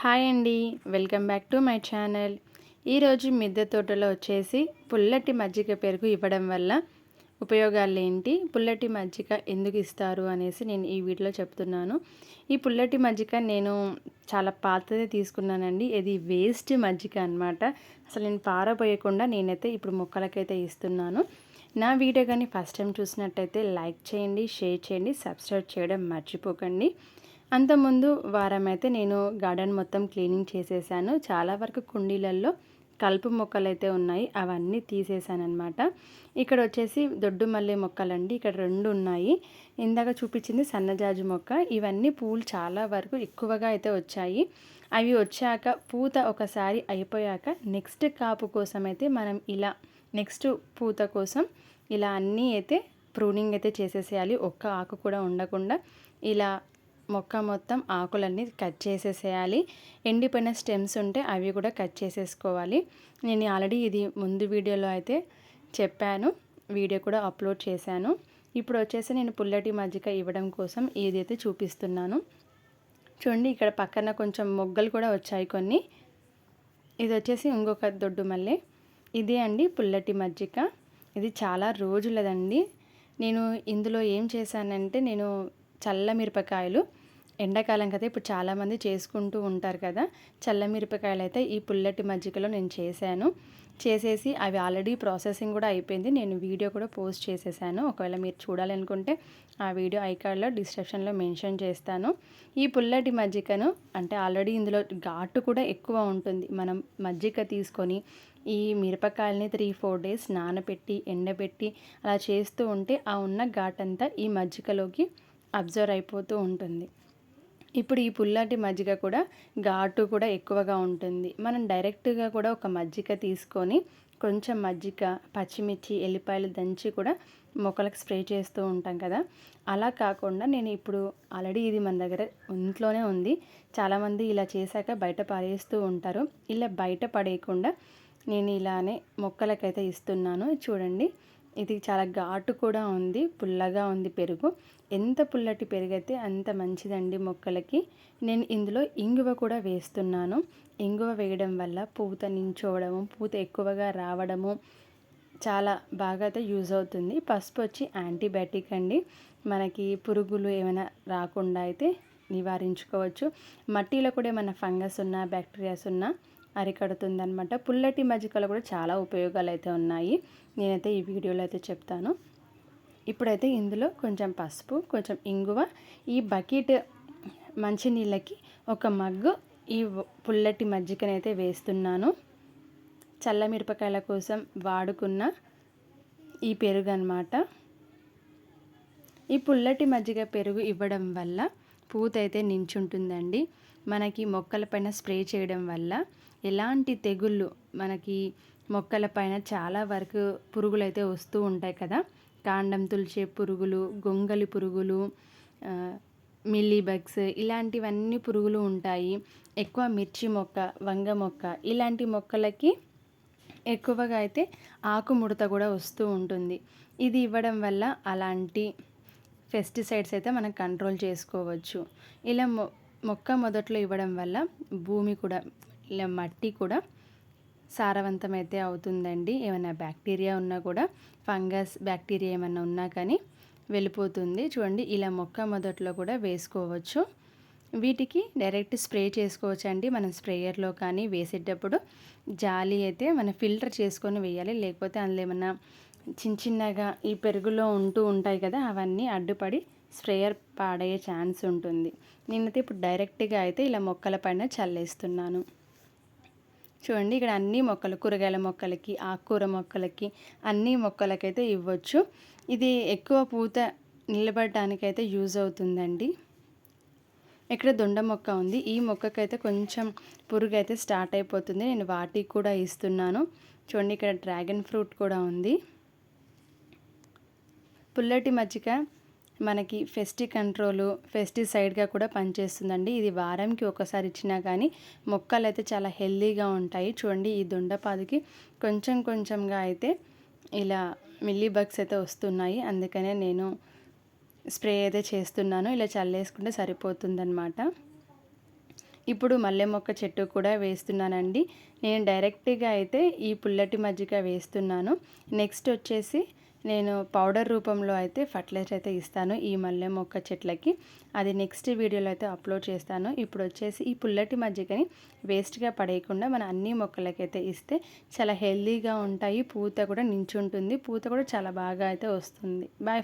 Hi అండి. Welcome back to my channel. ఈరోజు మిద్దె తోటలో వచ్చేసి పుల్లటి మజ్జిగ పెరుగు ఇవ్వడం వల్ల ఉపయోగాలు ఏంటి? పుల్లటి మజ్జిగ ఎందుకు ఇస్తారు అనేసి నేను ఈ వీడియోలో చెప్తున్నాను. ఈ పుల్లటి మజ్జిగ నేను చాలా పాతదే తీసుకున్నానండి. ఇది వేస్ట్ మజ్జిగ అనమాట అసలు నేను పారబోయకుండా నేనైతే ఇప్పుడు మొక్కలకైతే ఇస్తున్నాను. నా వీడియో కానీ ఫస్ట్ టైం చూసినట్టయితే లైక్ చేయండి షేర్ చేయండి సబ్స్క్రైబ్ చేయడం మర్చిపోకండి. అంతకుముందు వారం అయితే నేను గార్డెన్ మొత్తం క్లీనింగ్ చేసేసాను. చాలా వరకు కుండీలలో కలుపు మొక్కలు అయితే ఉన్నాయి. అవన్నీ తీసేసానమాట ఇక్కడ వచ్చేసి దొడ్డు మల్లె మొక్కలండి. ఇక్కడ రెండు ఉన్నాయి. ఇందాక చూపించింది సన్నజాజి మొక్క. ఇవన్నీ పూలు చాలా వరకు ఎక్కువగా అయితే వచ్చాయి. అవి వచ్చాక పూత ఒకసారి అయిపోయాక నెక్స్ట్ కాపు కోసం అయితే మనం ఇలా నెక్స్ట్ పూత కోసం ఇలా అన్నీ అయితే ప్రూనింగ్ అయితే చేసేసేయాలి. ఒక్క ఆకు కూడా ఉండకుండా ఇలా మొక్క మొత్తం ఆకులన్నీ కట్ చేసేసేయాలి. ఎండిపోయిన స్టెమ్స్ ఉంటే అవి కూడా కట్ చేసేసుకోవాలి. నేను ఆల్రెడీ ఇది ముందు వీడియోలో అయితే చెప్పాను. వీడియో కూడా అప్లోడ్ చేశాను. ఇప్పుడు వచ్చేసి నేను పుల్లటి మజ్జిగ ఇవ్వడం కోసం ఏదైతే చూపిస్తున్నాను. చూడండి ఇక్కడ పక్కన కొంచెం మొగ్గలు కూడా వచ్చాయి కొన్ని. ఇది వచ్చేసి ఇంకొక దొడ్డు మల్లె. ఇదే అండి పుల్లటి మజ్జిగ. ఇది చాలా రోజులదండి. నేను ఇందులో ఏం చేశానంటే నేను చల్ల మిరపకాయలు ఎండాకాలం కదా ఇప్పుడు చాలామంది చేసుకుంటూ ఉంటారు కదా. చల్ల మిరపకాయలు అయితే ఈ పుల్లటి మజ్జిగలో నేను చేశాను. చేసేసి అవి ఆల్రెడీ ప్రాసెసింగ్ కూడా అయిపోయింది. నేను వీడియో కూడా పోస్ట్ చేసేసాను. ఒకవేళ మీరు చూడాలనుకుంటే ఆ వీడియో ఐకార్డ్లో డిస్క్రిప్షన్లో మెన్షన్ చేస్తాను. ఈ పుల్లటి మజ్జిగను అంటే ఆల్రెడీ ఇందులో ఘాటు కూడా ఎక్కువ ఉంటుంది. మనం మజ్జిగ తీసుకొని ఈ మిరపకాయలని త్రీ ఫోర్ డేస్ నానబెట్టి ఎండబెట్టి అలా చేస్తూ ఉంటే ఆ ఉన్న ఘాటంతా ఈ మజ్జిగలోకి అబ్జర్వ్ అయిపోతూ ఉంటుంది. ఇప్పుడు ఈ పుల్లాటి మజ్జిగ కూడా ఘాటు కూడా ఎక్కువగా ఉంటుంది. మనం డైరెక్ట్గా కూడా ఒక మజ్జిగ తీసుకొని కొంచెం మజ్జిగ పచ్చిమిర్చి ఎల్లిపాయలు దంచి కూడా మొక్కలకు స్ప్రే చేస్తూ ఉంటాం కదా. అలా కాకుండా నేను ఇప్పుడు ఆల్రెడీ ఇది మన దగ్గర ఇంట్లోనే ఉంది. చాలామంది ఇలా చేశాక బయట పారేస్తూ ఉంటారు. ఇలా బయట పడేయకుండా నేను ఇలానే మొక్కలకైతే ఇస్తున్నాను. చూడండి. ఇది చాలా ఘాటు కూడా ఉంది పుల్లగా ఉంది పెరుగు. ఎంత పుల్లటి పెరిగితే అంత మంచిదండి మొక్కలకి. నేను ఇందులో ఇంగువ కూడా వేస్తున్నాను. ఇంగువ వేయడం వల్ల పూత నించోవడము పూత ఎక్కువగా రావడము చాలా బాగా అయితే యూజ్ అవుతుంది. పసుపు వచ్చి యాంటీబయాటిక్ అండి. మనకి పురుగులు ఏమైనా రాకుండా అయితే నివారించుకోవచ్చు. మట్టిలో కూడా ఏమైనా ఫంగస్ ఉన్నా బ్యాక్టీరియాస్ ఉన్నా అరికడుతుంది అనమాట పుల్లటి మజ్జిగలో కూడా చాలా ఉపయోగాలు అయితే ఉన్నాయి. నేనైతే ఈ వీడియోలో అయితే చెప్తాను. ఇప్పుడైతే ఇందులో కొంచెం పసుపు కొంచెం ఇంగువ ఈ బకెట్ మంచినీళ్ళకి ఒక మగ్గు ఈ పుల్లటి మజ్జికనైతే వేస్తున్నాను. చల్ల మిరపకాయల కోసం వాడుకున్న ఈ పెరుగు అనమాట ఈ పుల్లటి మజ్జిగ పెరుగు ఇవ్వడం వల్ల పూత అయితే నించుంటుందండి. మనకి మొక్కలపైన స్ప్రే చేయడం వల్ల ఎలాంటి తెగుళ్ళు మనకి మొక్కలపైన చాలా వరకు పురుగులు అయితే వస్తూ ఉంటాయి కదా. కాండం తుల్చే పురుగులు గొంగలి పురుగులు మిల్లీ బగ్స్ ఇలాంటివన్నీ పురుగులు ఉంటాయి. ఎక్కువ మిర్చి మొక్క వంగ మొక్క ఇలాంటి మొక్కలకి ఎక్కువగా అయితే ఆకుముడత కూడా వస్తూ ఉంటుంది. ఇది ఇవ్వడం వల్ల అలాంటి పెస్టిసైడ్స్ అయితే మనం కంట్రోల్ చేసుకోవచ్చు. ఇలా మొ మొక్క మొదట్లో ఇవ్వడం వల్ల భూమి కూడా ఇలా మట్టి కూడా సారవంతమైతే అవుతుందండి. ఏమైనా బ్యాక్టీరియా ఉన్నా కూడా ఫంగస్ బ్యాక్టీరియా ఏమైనా ఉన్నా కానీ వెళ్ళిపోతుంది. చూడండి ఇలా మొక్క మొదట్లో కూడా వేసుకోవచ్చు. వీటికి డైరెక్ట్ స్ప్రే చేసుకోవచ్చు అండి మనం స్ప్రేయర్లో కానీ వేసేటప్పుడు జాలి అయితే మనం ఫిల్టర్ చేసుకొని వేయాలి. లేకపోతే అందులో ఏమన్నా చిన్న చిన్నగా ఈ పెరుగులో ఉంటూ ఉంటాయి కదా అవన్నీ అడ్డుపడి స్ప్రేయర్ పాడయ్యే ఛాన్స్ ఉంటుంది. నేనైతే ఇప్పుడు డైరెక్ట్గా అయితే ఇలా మొక్కల పైన చల్లేస్తున్నాను. చూడండి ఇక్కడ అన్ని మొక్కలు కూరగాయల మొక్కలకి ఆకుకూర మొక్కలకి అన్ని మొక్కలకైతే ఇవ్వచ్చు. ఇది ఎక్కువ పూత నిలబడటానికైతే యూజ్ అవుతుందండి. ఇక్కడ దొండ మొక్క ఉంది. ఈ మొక్కకైతే కొంచెం పురుగు అయితే స్టార్ట్ అయిపోతుంది. నేను వాటికి కూడా ఇస్తున్నాను. చూడండి ఇక్కడ డ్రాగన్ ఫ్రూట్ కూడా ఉంది. పుల్లటి మజ్జిగ మనకి ఫెస్టి కంట్రోలు ఫెస్టిసైడ్గా కూడా పనిచేస్తుందండి. ఇది వారంకి ఒకసారి ఇచ్చినా కానీ మొక్కలు అయితే చాలా హెల్దీగా ఉంటాయి. చూడండి ఈ దొండపాదికి కొంచెం కొంచెంగా అయితే ఇలా మిల్లీ బగ్స్ అయితే వస్తున్నాయి. అందుకనే నేను స్ప్రే అయితే చేస్తున్నాను. ఇలా చల్లేసుకుంటే సరిపోతుందన్నమాట. ఇప్పుడు మల్లె మొక్క చెట్టు కూడా వేస్తున్నానండి. నేను డైరెక్ట్గా అయితే ఈ పుల్లటి మజ్జిగ వేస్తున్నాను. నెక్స్ట్ వచ్చేసి నేను పౌడర్ రూపంలో అయితే ఫర్టిలైజర్ అయితే ఇస్తాను ఈ మల్లె మొక్క చెట్లకి. అది నెక్స్ట్ వీడియోలో అయితే అప్లోడ్ చేస్తాను. ఇప్పుడు వచ్చేసి ఈ పుల్లటి మజ్జిగని వేస్ట్గా పడేయకుండా మన అన్ని మొక్కలకైతే ఇస్తే చాలా హెల్తీగా ఉంటాయి. పూత కూడా నించుంటుంది. పూత కూడా చాలా బాగా అయితే వస్తుంది. బాయ్